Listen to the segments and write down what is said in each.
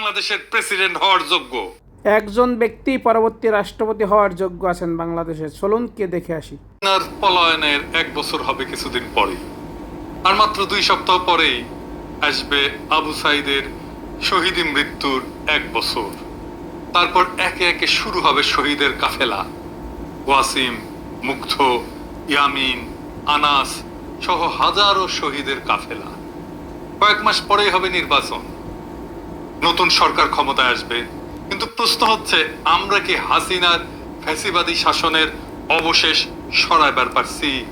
বাংলাদেশের প্রেসিডেন্ট হওয়ার যোগ্য। একজন ব্যক্তি পরবর্তী রাষ্ট্রপতি হওয়ার যোগ্য আছেন বাংলাদেশে। চলুন কে দেখে আসি। হাসিনার পলায়নের এক বছর হবে কিছুদিন পরে আর মাত্র দুই সপ্তাহ পরেই আসবে আবু সাইদের শহীদি মৃত্যুর এক বছর। তারপর একে একে শুরু হবে শহীদের কাফেলা। ওয়াসিম মুগ্ধ ইয়ামিন আনাস সহ হাজারো শহীদের কাফেলা। কয়েক মাস পরেই হবে নির্বাচন। নতুন সরকার ক্ষমতায় আসবে। কিন্তু প্রশ্ন হচ্ছে, আমরা কি হাসিনার ফ্যাসিবাদী শাসনের অবশেষ সরাইবার পারছি?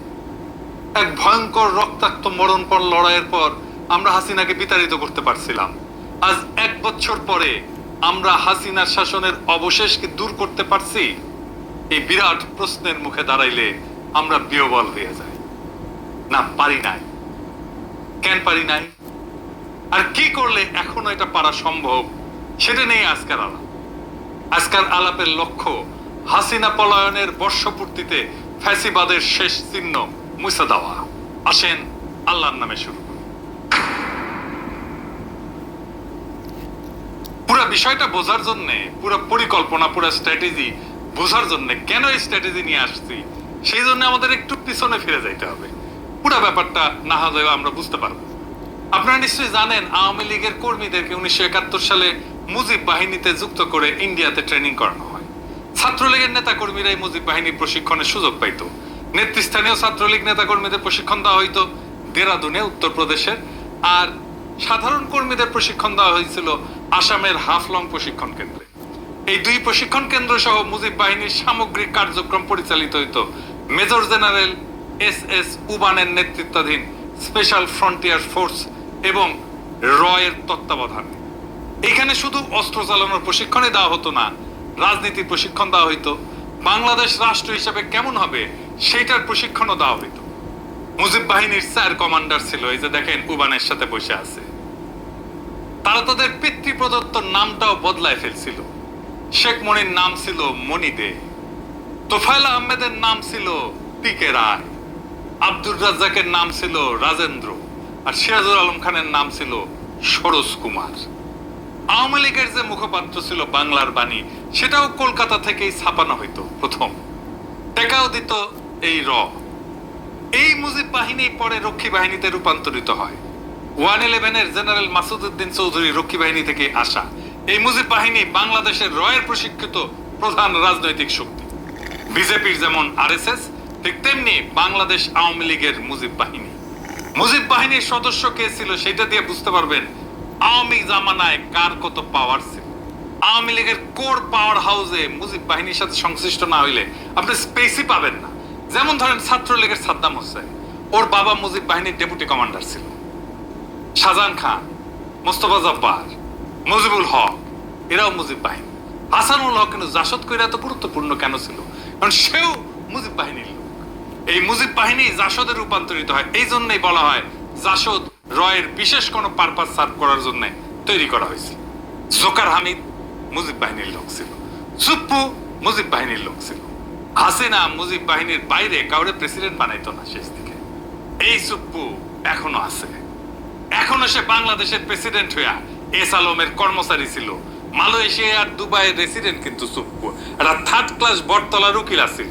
এক ভয়ঙ্কর রক্তাক্ত মরণপণ লড়াইয়ের পর আমরা হাসিনাকে বিতাড়িত করতে পারছিলাম। আজ এক বছর পরে আমরা হাসিনার শাসনের অবশেষকে দূর করতে পারছি? এই বিরাট প্রশ্নের মুখে দাঁড়াইলে আমরা বিয়বল হয়ে যাই। না, পারি নাই। কেন পারি নাই? আর কি করলে এখনও এটা পারা সম্ভব, সেটা নেই আজকের আলাপ। আজকের আলাপের লক্ষ্য হাসিনা পলায়নের বর্ষপূর্তিতে ফ্যাসিবাদের শেষ চিহ্ন মুছে দেওয়া। আসেন, আল্লাহর নামে শুরু পুরো বিষয়টা বোঝার জন্য, পুরো পরিকল্পনা, পুরো স্ট্র্যাটেজি বোঝার জন্য কেন এই স্ট্র্যাটেজি নিয়ে আসছি, সেই জন্য আমাদের একটু পিছনে ফিরে যাইতে হবে। পুরো ব্যাপারটা না হলে আমরা বুঝতে পারব। আপনারা নিশ্চয়ই জানেন, আওয়ামী লীগের কর্মীদেরকে উনিশশো একাত্তর সালে মুজিব বাহিনীতে যুক্ত করে ইন্ডিয়াতে ট্রেনিং করানো হয়। ছাত্রলীগের নেতা কর্মীরাই মুজিব বাহিনীর প্রশিক্ষণের সুযোগ পাইতো। নেতৃস্থানীয় ছাত্রলীগ নেতা কর্মীদের প্রশিক্ষণ দেওয়া হইতো দেরাদুনে, উত্তরপ্রদেশের। আর সাধারণ কর্মীদের প্রশিক্ষণ দেওয়া হয়েছিল আসামের হাফলং প্রশিক্ষণ কেন্দ্রে। এই দুই প্রশিক্ষণ কেন্দ্র সহ মুজিব বাহিনীর সামগ্রিক কার্যক্রম পরিচালিত হইতো। মেজর জেনারেল এস এস উবানের নেতৃত্বাধীন স্পেশাল ফ্রন্টিয়ার ফোর্স এবং রয়ের তত্ত্বাবধানে। এখানে শুধু অস্ত্র চালানোর প্রশিক্ষণই দেওয়া হতো না, রাজনীতির প্রশিক্ষণ দেওয়া হইতো। বাংলাদেশ রাষ্ট্র হিসেবে কেমন হবে সেইটার প্রশিক্ষণও দেওয়া হইতো। মুজিব বাহিনীর স্যার কমান্ডার ছিল, এই যে দেখেন, উবানের সাথে বসে আছে। তারা তাদের পিতৃ প্রদত্ত নামটাও বদলায় ফেলছিল। শেখ মনির নাম ছিল মনি দে। তোফায়েল আহমেদের নাম ছিল পি কে রায়। আব্দুর রাজ্জাকের নাম ছিল রাজেন্দ্র। আর সিরাজুল আলম খানের নাম ছিল সরোজ কুমার। আওয়ামী লীগের যে মুখপাত্র ছিল বাংলার বাণী, সেটাও কলকাতা থেকেই ছাপানো হইতো প্রথম। টেকাও দিত এই র। এই মুজিব বাহিনী পরে রক্ষী বাহিনীতে রূপান্তরিত হয়। ওয়ান ইলেভেনের জেনারেল মাসুদুদ্দিন চৌধুরী রক্ষী বাহিনী থেকে আসা এই মুজিব বাহিনী বাংলাদেশের রয়ের প্রশিক্ষিত প্রধান রাজনৈতিক শক্তি। বিজেপির যেমন আরএসএস, ঠিক তেমনি বাংলাদেশ আওয়ামী লীগের মুজিব বাহিনী। মুজিব বাহিনীর সদস্য কে ছিল সেটা দিয়ে বুঝতে পারবেন, আওয়ামী জামানায় কার কত পাওয়ার ছিল। আওয়ামী লীগের কোর পাওয়ার হাউসে মুজিব বাহিনীর সাথে সংশ্লিষ্ট না হইলে আপনি স্পেসই পাবেন না। যেমন ধরেন ছাত্রলীগের সাদ্দাম হোসেন, ওর বাবা মুজিব বাহিনীর ডেপুটি কমান্ডার ছিল। শাহজাহান খান, মোস্তফা জব্বার, মুজিবুল হক, এরাও মুজিব বাহিনী। হাসানুল হক কিন্তু জাসদ কইরা এত গুরুত্বপূর্ণ কেন ছিল? কারণ সেও মুজিব বাহিনীর লোক। এই মুজিব বাহিনী জাসদে রূপান্তরিত হয়। এই জন্যই বলা হয় জাসদ রয়ের বিশেষ কোনো পারপাস সার্ভ করার জন্য তৈরি করা হয়েছে। জোকার হামিদ মুজিব বাহিনীর লোক ছিল। সুপ্পু মুজিব বাহিনীর লোক ছিল। হাসিনা মুজিব বাহিনীর বাইরে কাউরে প্রেসিডেন্ট বানাইতো না শেষ দিকে। এই সুপ্পু এখনও আছে। এখনও সে বাংলাদেশের প্রেসিডেন্ট হইয়া এস আলমের কর্মচারী ছিল। মালয়েশিয়া আর দুবাইয়ের রেসিডেন্ট কিন্তু সুপ্পু একটা থার্ড ক্লাস বটতলার উকিল ছিল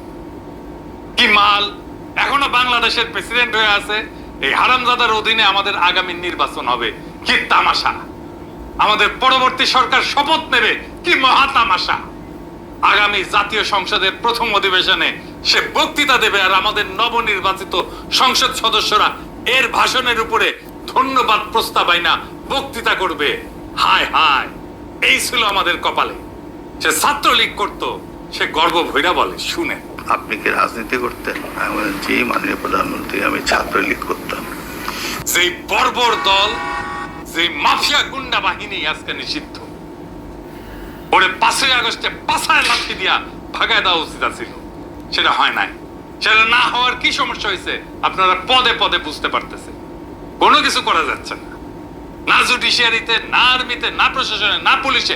কি মাল? এখনও বাংলাদেশের প্রেসিডেন্ট হয়ে আছে। এই হারামজাদার অধীনে আমাদের আগামী নির্বাচন হবে। কি তামাশা? আমাদের পরবর্তী সরকার শপথ নেবে। কি মহা তামাশা? আগামী জাতীয় সংসদের প্রথম অধিবেশনে সে বক্তৃতা দেবে আর আমাদের নবনির্বাচিত সংসদ সদস্যরা এর ভাষণের উপরে ধন্যবাদ প্রস্তাব আইনা বক্তৃতা করবে। হায় হায়, এই ছিল আমাদের কপালে। সে ছাত্রলীগ করত, সে গর্ব ভৈরা বলে, শুনে। আপনি কি রাজনীতি করতেন? আমি বললাম, জি মাননীয় প্রধানমন্ত্রী আমি ছাত্রলীগ করতাম। যে বর্বর দল যে মাফিয়া গুন্ডা বাহিনী আজকে নিষিদ্ধ। ওরে পাঁচই আগস্টে পাশায় লাঠি দিয়া ভাগায় দেওয়া উচিত ছিল সেটা হয় নাই। সেটা না হওয়ার কি সমস্যা হয়েছে আপনারা পদে পদে বুঝতে পারতেছে কোনো কিছু করা যাচ্ছে না। না জুডিশিয়ারিতে না আর্মিতে না প্রশাসনে না পুলিশে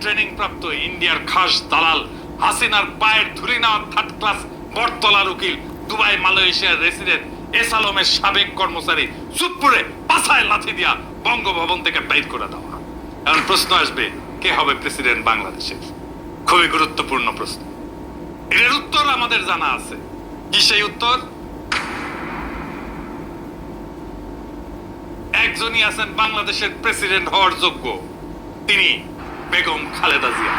ট্রেনিং প্রাপ্ত ইন্ডিয়ার খাস দালাল হাসিনার পায়ের নেওয়া থার্ড ক্লাস বটতলার উকিল, দুবাই, মালয়েশিয়ার রেসিডেন্ট সাবেক কর্মচারী সুপুরে পাছায় লাথি দিয়া বঙ্গভবন থেকে বাইর করে দেওয়া। এখন প্রশ্ন আসবে, কে হবে প্রেসিডেন্ট বাংলাদেশের? খুবই গুরুত্বপূর্ণ প্রশ্ন। এর উত্তর আমাদের জানা আছে। কি সেই উত্তর? একজনই আছেন বাংলাদেশের প্রেসিডেন্ট হওয়ার যোগ্য। তিনি বেগম খালেদা জিয়া,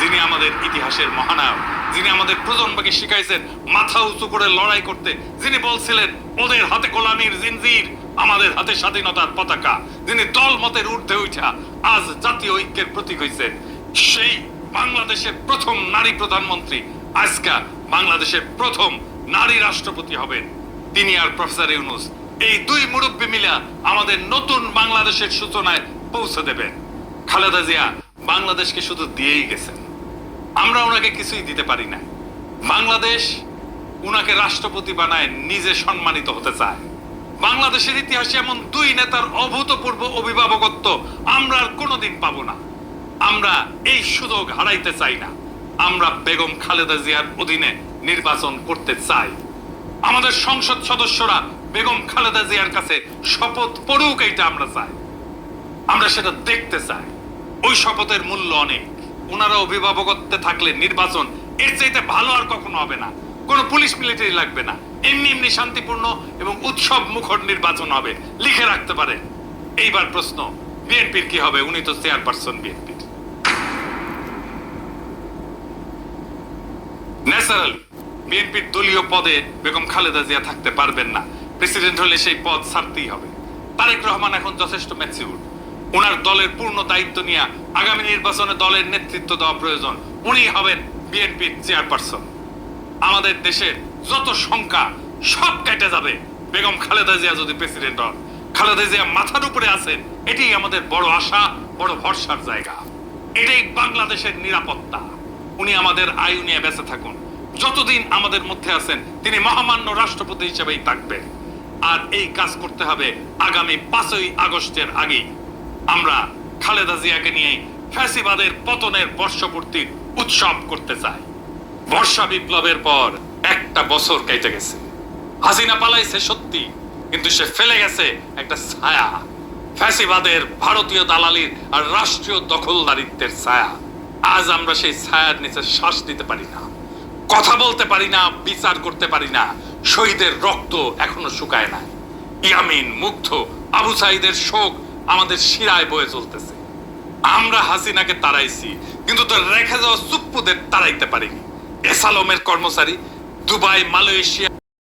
যিনি আমাদের ইতিহাসের মহানায়ক, যিনি আমাদের প্রজন্মকে শিখাইছেন মাথা উঁচু করে লড়াই করতে, যিনি বলছিলেন, ওদের হাতে গোলামীর জিনজির, আমাদের হাতে স্বাধীনতার পতাকা। যিনি দল মতের ঊর্ধ্বে উঠা আজ জাতীয় ঐক্যের প্রতীক হয়েছেন সেই বাংলাদেশের প্রথম নারী প্রধানমন্ত্রী, আজকা বাংলাদেশের প্রথম নারী রাষ্ট্রপতি হবেন। তিনি আর প্রফেসর ইউনুস, এই দুই মুরব্বী মিলা আমাদের নতুন বাংলাদেশের সূচনায় পৌঁছে দেবেন। খালেদা জিয়া বাংলাদেশকে শুধু দিয়েই গেছেন। আমরা ওনাকে কিছুই দিতে পারি না বাংলাদেশ উনাকে রাষ্ট্রপতি বানায় নিজে সম্মানিত হতে চায়। বাংলাদেশের ইতিহাসে এমন দুই নেতার অভূতপূর্ব অভিভাবকত্ব আমরা আর কোনোদিন পাবো না। আমরা এই সুযোগ হারাইতে চাই না। আমরা বেগম খালেদা জিয়ার অধীনে নির্বাচন করতে চাই। আমাদের সংসদ সদস্যরা বেগম খালেদা জিয়ার কাছে শপথ পড়ুক এইটা আমরা চাই। আমরা সেটা দেখতে চাই। ওই শপথের মূল্য অনেক। ওনারা অভিভাবকত্বে থাকলে নির্বাচন এর চাইতে ভালো আর কখনো হবে না। কোনো পুলিশ মিলিটারি লাগবে না। এমনি এমনি শান্তিপূর্ণ এবং উৎসব মুখর নির্বাচন হবে। লিখে রাখতে পারে। এইবার প্রশ্ন, বিএনপির কি হবে? উনি তো চেয়ারপারসন বিএনপির। ন্যাচারালি, বিএনপির দলীয় পদে বেগম খালেদা জিয়া থাকতে পারবেন না। প্রেসিডেন্ট হলে সেই পদ ছাড়তেই হবে। তারেক রহমান এখন যথেষ্ট ম্যাচিউর ওনার দলের পূর্ণ দায়িত্ব নিয়ে আগামী নির্বাচনে দলের নেতৃত্ব দেওয়া প্রয়োজন। উনি হবেন বিএনপির চেয়ারপারসন। আমাদের দেশের যত সংখ্যা, সব কেটে যাবে। বেগম খালেদা জিয়া যদি প্রেসিডেন্ট হন, খালেদা জিয়া মাথার উপরে আছেন, এটাই আমাদের বড় আশা, বড় ভরসার জায়গা। এটাই বাংলাদেশের নিরাপত্তা। উনি আমাদের আয়ু নিয়ে বেঁচে থাকুন। যতদিন আমাদের মধ্যে আছেন, তিনি মহামান্য রাষ্ট্রপতি হিসেবেই থাকবেন। আর এই কাজ করতে হবে আগামী পাঁচই আগস্টের আগেই। আমরা খালেদা জিয়াকে নিয়ে ফ্যাসিবাদের পতনের বর্ষপূর্তির উৎসব করতে চাই। বর্ষা বিপ্লবের পর একটা বছর কেটে গেছে। হাসিনা পালাইছে সত্যি, কিন্তু সে ফেলে গেছে একটা ছায়া। ফ্যাসিবাদের ভারতীয় দালালির আর রাষ্ট্রীয় দখলদারিত্বের ছায়া। আজ আমরা সেই ছায়ার নিচে শ্বাস নিতে পারি না। কথা বলতে পারি না, বিচার করতে পারি না। শহীদের রক্ত এখনও শুকায় না ইয়ামিন, মুগ্ধ, আবু সাইদের শোক আমাদের শিরায় বয়ে চলতেছে। আমরা হাসিনাকে তাড়াইছি, কিন্তু তোর রেখে যাওয়া সুপ্পুদের তাড়াইতে পারিনি। এসালমের কর্মচারী দুবাই, মালয়েশিয়া